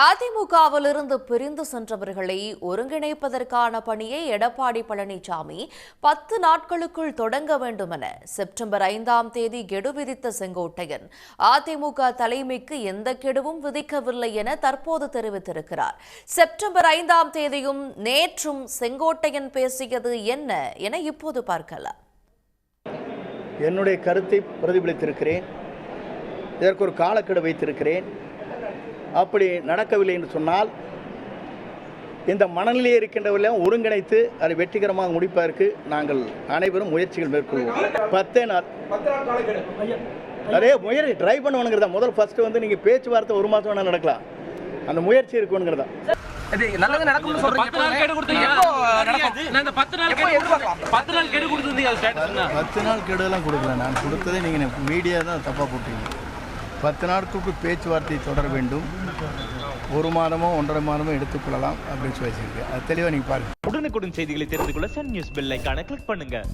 அதிமுகவிலிருந்து பிரிந்து சென்றவர்களை ஒருங்கிணைப்பதற்கான பணியை எடப்பாடி பழனிசாமி பத்து நாட்களுக்குள் தொடங்க வேண்டும் என செப்டம்பர் ஐந்தாம் தேதி கெடு விதித்த செங்கோட்டையன். அதிமுக தலைமைக்கு எந்த கெடுவும் விதிக்கவில்லை என தற்போது தெரிவித்திருக்கிறார். செப்டம்பர் ஐந்தாம் தேதியும் நேற்றும் செங்கோட்டையன் பேசியது என்ன என இப்போது பார்க்கலாம். என்னுடைய கருத்தை பிரதிபலித்திருக்கிறேன். இதற்கு ஒரு காலக்கெடு வைத்திருக்கிறேன். அப்படி நடக்கவில்லை என்று சொன்னால் இந்த மனநிலையில் இருக்கின்றவர்களையும் ஒருங்கிணைத்து அதை வெற்றிகரமாக முடிப்பதற்கு நாங்கள் அனைவரும் முயற்சிகள் மேற்கொள்வோம். பத்தே நாள். அதே முயற்சி ட்ரை பண்ணுவனுங்கிறதா. முதல் ஃபர்ஸ்ட் வந்து நீங்கள் பேச்சுவார்த்தை ஒரு மாதம் வேணால் நடக்கலாம். அந்த முயற்சி இருக்குங்கிறதா இது நல்லது நடக்கும்னு சொல்றீங்க பத்து நாள் கெடு கொடுத்தீங்க. நான் இந்த பத்து நாள் கெடு? பத்து நாள் கெடு கொடுத்துருந்தீங்க அது ஸ்டேட்டஸ்னா பத்து நாள் கெடுதெல்லாம் கொடுக்கல. நான் கொடுத்ததே நீங்கள் மீடியா தான் தப்பாக போட்டீங்க. பத்து நாட்களுக்கு பேச்சுவார்த்தை தொடர வேண்டும். ஒரு மாதமோ ஒன்றரை மாதமோ எடுத்துக்கொள்ளலாம் அப்படின்னு சொல்லி வச்சிருக்கேன் அது தெளிவாக நீங்கள் பாருங்கள் உடனுக்குடன் செய்திகளை தெரிந்து கொள்ள சன் நியூஸ் பெல்லைக்கான கிளிக் பண்ணுங்கள்